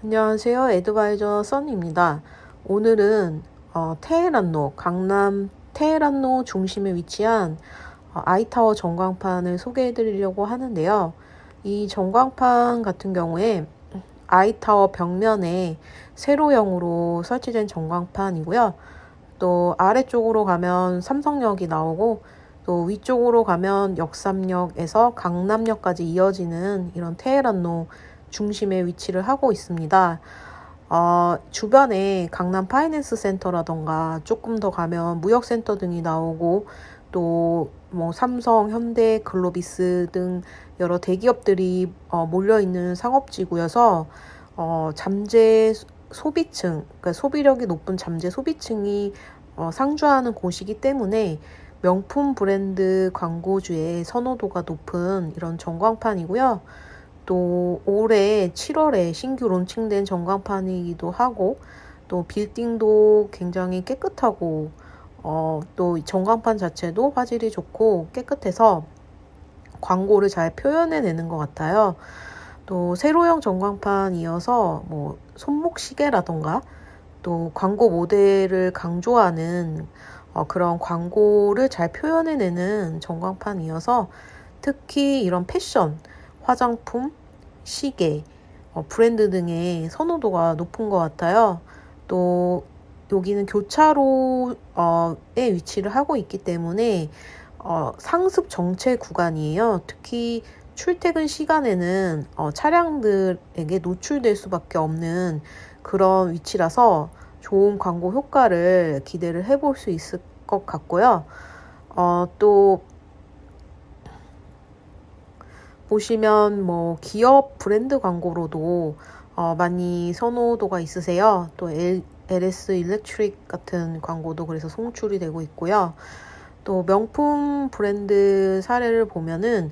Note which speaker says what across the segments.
Speaker 1: 안녕하세요. 에드바이저 써니입니다. 오늘은 어, 테헤란로, 강남 테헤란로 중심에 위치한 어, 아이타워 전광판을 소개해 드리려고 하는데요. 이 전광판 같은 경우에 아이타워 벽면에 세로형으로 설치된 전광판이고요. 또 아래쪽으로 가면 삼성역이 나오고 또 위쪽으로 가면 역삼역에서 강남역까지 이어지는 이런 테헤란로 중심에 위치를 하고 있습니다. 어, 주변에 강남 파이낸스 센터라던가 조금 더 가면 무역센터 등이 나오고 또 뭐 삼성, 현대, 글로비스 등 여러 대기업들이 어, 몰려 있는 상업지구여서 어, 잠재 소비층, 그러니까 소비력이 높은 잠재 소비층이 어, 상주하는 곳이기 때문에 명품 브랜드 광고주의 선호도가 높은 이런 전광판이고요. 또 올해 7월에 신규 론칭된 전광판이기도 하고 또 빌딩도 굉장히 깨끗하고 어, 또 전광판 자체도 화질이 좋고 깨끗해서 광고를 잘 표현해내는 것 같아요. 또 세로형 전광판이어서 뭐 손목 시계라던가 또 광고 모델을 강조하는 어, 그런 광고를 잘 표현해내는 전광판이어서 특히 이런 패션, 화장품, 시계, 어, 브랜드 등의 선호도가 높은 것 같아요. 또 여기는 교차로에 위치를 하고 있기 때문에 어, 상습 정체 구간이에요. 특히 출퇴근 시간에는 어, 차량들에게 노출될 수밖에 없는 그런 위치라서 좋은 광고 효과를 기대를 해볼 수 있을 것 같고요. 어, 또 보시면 뭐 기업 브랜드 광고로도 어, 많이 선호도가 있으세요. 또 LS 일렉트릭 같은 광고도 그래서 송출이 되고 있고요. 또 명품 브랜드 사례를 보면은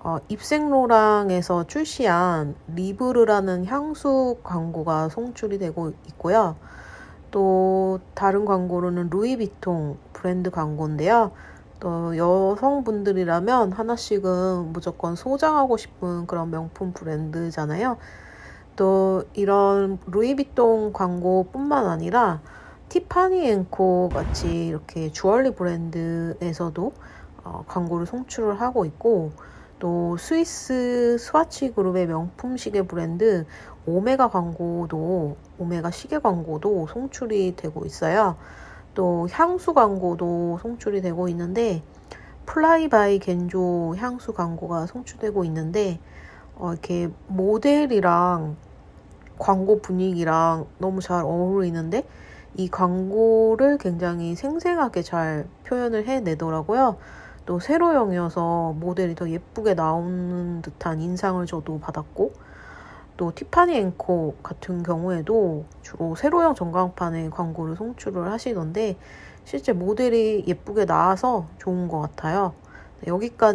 Speaker 1: 어, 입생로랑에서 출시한 리브르라는 향수 광고가 송출이 되고 있고요. 또 다른 광고로는 루이비통 브랜드 광고인데요. 또 여성분들이라면 하나씩은 무조건 소장하고 싶은 그런 명품 브랜드잖아요. 또 이런 루이비통 광고뿐만 아니라 티파니 앤코 같이 이렇게 주얼리 브랜드에서도 어, 광고를 송출을 하고 있고 또 스위스 스와치 그룹의 명품 시계 브랜드 오메가 광고도 오메가 시계 광고도 송출이 되고 있어요. 또 향수 광고도 송출이 되고 있는데 플라이 바이 겐조 향수 광고가 송출되고 있는데 어, 이렇게 모델이랑 광고 분위기랑 너무 잘 어울리는데 이 광고를 굉장히 생생하게 잘 표현을 해내더라고요. 또 세로형이어서 모델이 더 예쁘게 나오는 듯한 인상을 저도 받았고 또 티파니 앵코 같은 경우에도 주로 세로형 전광판에 광고를 송출을 하시던데 실제 모델이 예쁘게 나와서 좋은 것 같아요. 네, 여기까지